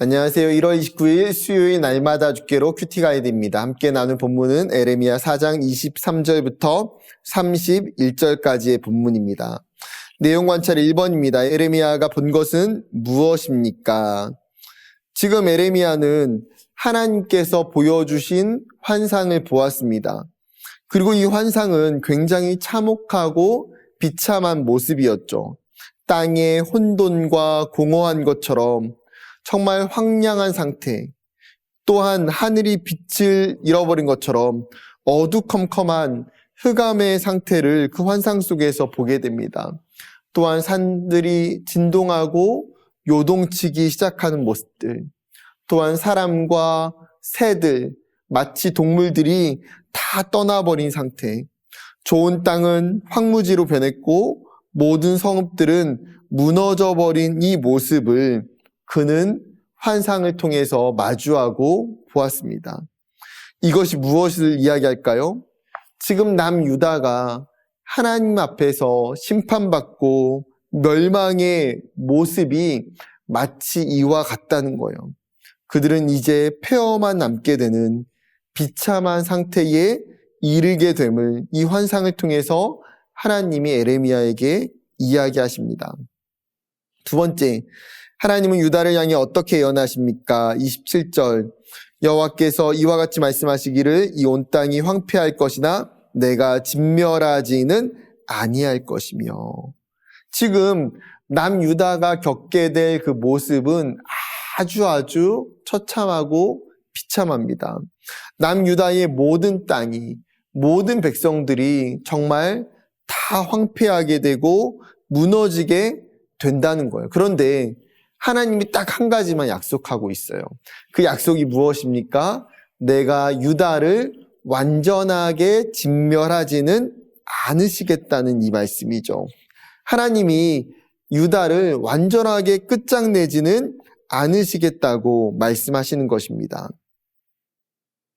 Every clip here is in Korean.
안녕하세요. 1월 29일 수요일 날마다 주께로 큐티 가이드입니다. 함께 나눌 본문은 에레미야 4장 23절부터 31절까지의 본문입니다. 내용 관찰 1번입니다. 에레미야가 본 것은 무엇입니까? 지금 에레미야는 하나님께서 보여주신 환상을 보았습니다. 그리고 이 환상은 굉장히 참혹하고 비참한 모습이었죠. 땅에 혼돈과 공허한 것처럼 정말 황량한 상태, 또한 하늘이 빛을 잃어버린 것처럼 어두컴컴한 흑암의 상태를 그 환상 속에서 보게 됩니다. 또한 산들이 진동하고 요동치기 시작하는 모습들, 또한 사람과 새들, 마치 동물들이 다 떠나버린 상태, 좋은 땅은 황무지로 변했고 모든 성읍들은 무너져버린 이 모습을 그는 환상을 통해서 마주하고 보았습니다. 이것이 무엇을 이야기할까요? 지금 남유다가 하나님 앞에서 심판받고 멸망의 모습이 마치 이와 같다는 거예요. 그들은 이제 폐허만 남게 되는 비참한 상태에 이르게 됨을 이 환상을 통해서 하나님이 에레미야에게 이야기하십니다. 두 번째, 하나님은 유다를 향해 어떻게 예언하십니까? 27절 여호와께서 이와 같이 말씀하시기를 이 온 땅이 황폐할 것이나 내가 진멸하지는 아니할 것이며 지금 남유다가 겪게 될 그 모습은 아주 아주 처참하고 비참합니다. 남유다의 모든 땅이 모든 백성들이 정말 다 황폐하게 되고 무너지게 된다는 거예요. 그런데 하나님이 딱 한 가지만 약속하고 있어요. 그 약속이 무엇입니까? 내가 유다를 완전하게 진멸하지는 않으시겠다는 이 말씀이죠. 하나님이 유다를 완전하게 끝장내지는 않으시겠다고 말씀하시는 것입니다.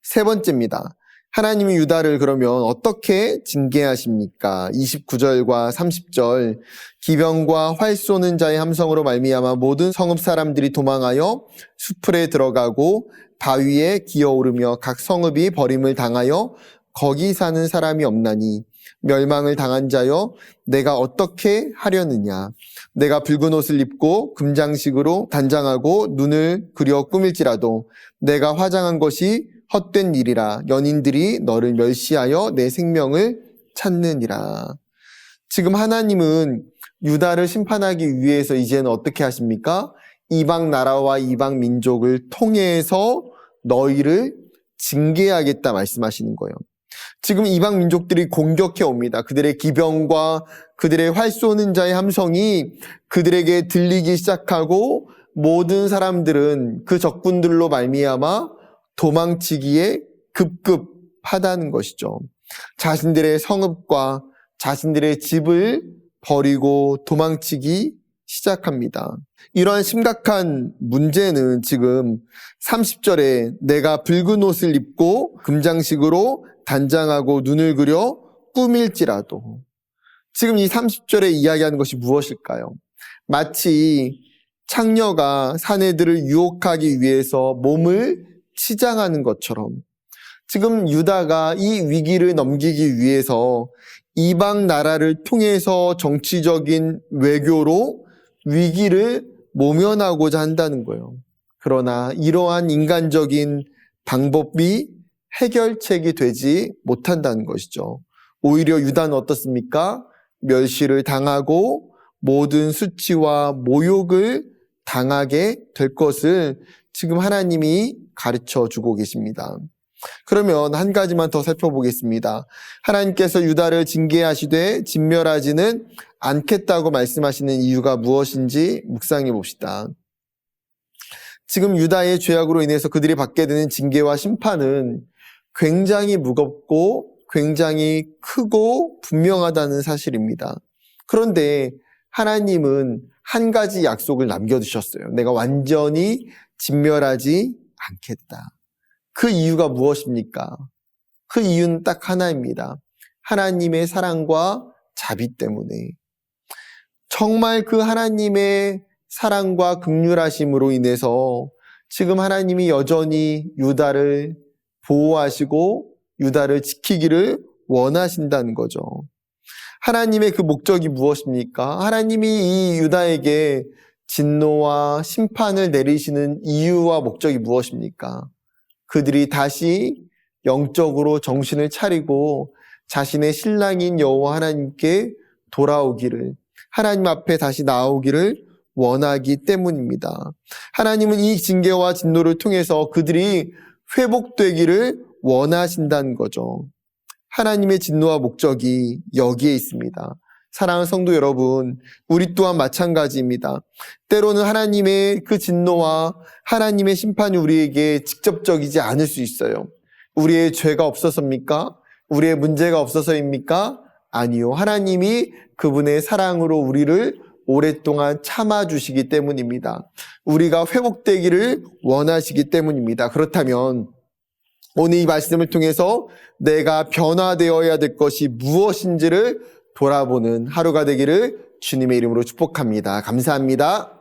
세 번째입니다. 하나님이 유다를 그러면 어떻게 징계하십니까? 29절과 30절 기병과 활 쏘는 자의 함성으로 말미암아 모든 성읍 사람들이 도망하여 수풀에 들어가고 바위에 기어오르며 각 성읍이 버림을 당하여 거기 사는 사람이 없나니 멸망을 당한 자여 내가 어떻게 하려느냐 내가 붉은 옷을 입고 금장식으로 단장하고 눈을 그려 꾸밀지라도 내가 화장한 것이 헛된 일이라 연인들이 너를 멸시하여 내 생명을 찾느니라. 지금 하나님은 유다를 심판하기 위해서 이제는 어떻게 하십니까? 이방 나라와 이방 민족을 통해서 너희를 징계하겠다 말씀하시는 거예요. 지금 이방 민족들이 공격해 옵니다. 그들의 기병과 그들의 활 쏘는 자의 함성이 그들에게 들리기 시작하고 모든 사람들은 그 적군들로 말미암아 도망치기에 급급하다는 것이죠. 자신들의 성읍과 자신들의 집을 버리고 도망치기 시작합니다. 이러한 심각한 문제는 지금 30절에 내가 붉은 옷을 입고 금장식으로 단장하고 눈을 그려 꾸밀지라도 지금 이 30절에 이야기하는 것이 무엇일까요? 마치 창녀가 사내들을 유혹하기 위해서 몸을 치장하는 것처럼 지금 유다가 이 위기를 넘기기 위해서 이방 나라를 통해서 정치적인 외교로 위기를 모면하고자 한다는 거예요. 그러나 이러한 인간적인 방법이 해결책이 되지 못한다는 것이죠. 오히려 유다는 어떻습니까? 멸시를 당하고 모든 수치와 모욕을 당하게 될 것을 지금 하나님이 가르쳐 주고 계십니다. 그러면 한 가지만 더 살펴보겠습니다. 하나님께서 유다를 징계하시되 진멸하지는 않겠다고 말씀하시는 이유가 무엇인지 묵상해 봅시다. 지금 유다의 죄악으로 인해서 그들이 받게 되는 징계와 심판은 굉장히 무겁고 굉장히 크고 분명하다는 사실입니다. 그런데 하나님은 한 가지 약속을 남겨두셨어요. 내가 완전히 진멸하지 않겠다. 그 이유가 무엇입니까? 그 이유는 딱 하나입니다. 하나님의 사랑과 자비 때문에. 정말 그 하나님의 사랑과 극률하심으로 인해서 지금 하나님이 여전히 유다를 보호하시고 유다를 지키기를 원하신다는 거죠. 하나님의 그 목적이 무엇입니까? 하나님이 이 유다에게 진노와 심판을 내리시는 이유와 목적이 무엇입니까? 그들이 다시 영적으로 정신을 차리고 자신의 신랑인 여호와 하나님께 돌아오기를 하나님 앞에 다시 나오기를 원하기 때문입니다. 하나님은 이 징계와 진노를 통해서 그들이 회복되기를 원하신다는 거죠. 하나님의 진노와 목적이 여기에 있습니다. 사랑하는 성도 여러분, 우리 또한 마찬가지입니다. 때로는 하나님의 그 진노와 하나님의 심판이 우리에게 직접적이지 않을 수 있어요. 우리의 죄가 없어서입니까? 우리의 문제가 없어서입니까? 아니요. 하나님이 그분의 사랑으로 우리를 오랫동안 참아주시기 때문입니다. 우리가 회복되기를 원하시기 때문입니다. 그렇다면 오늘 이 말씀을 통해서 내가 변화되어야 될 것이 무엇인지를 돌아보는 하루가 되기를 주님의 이름으로 축복합니다. 감사합니다.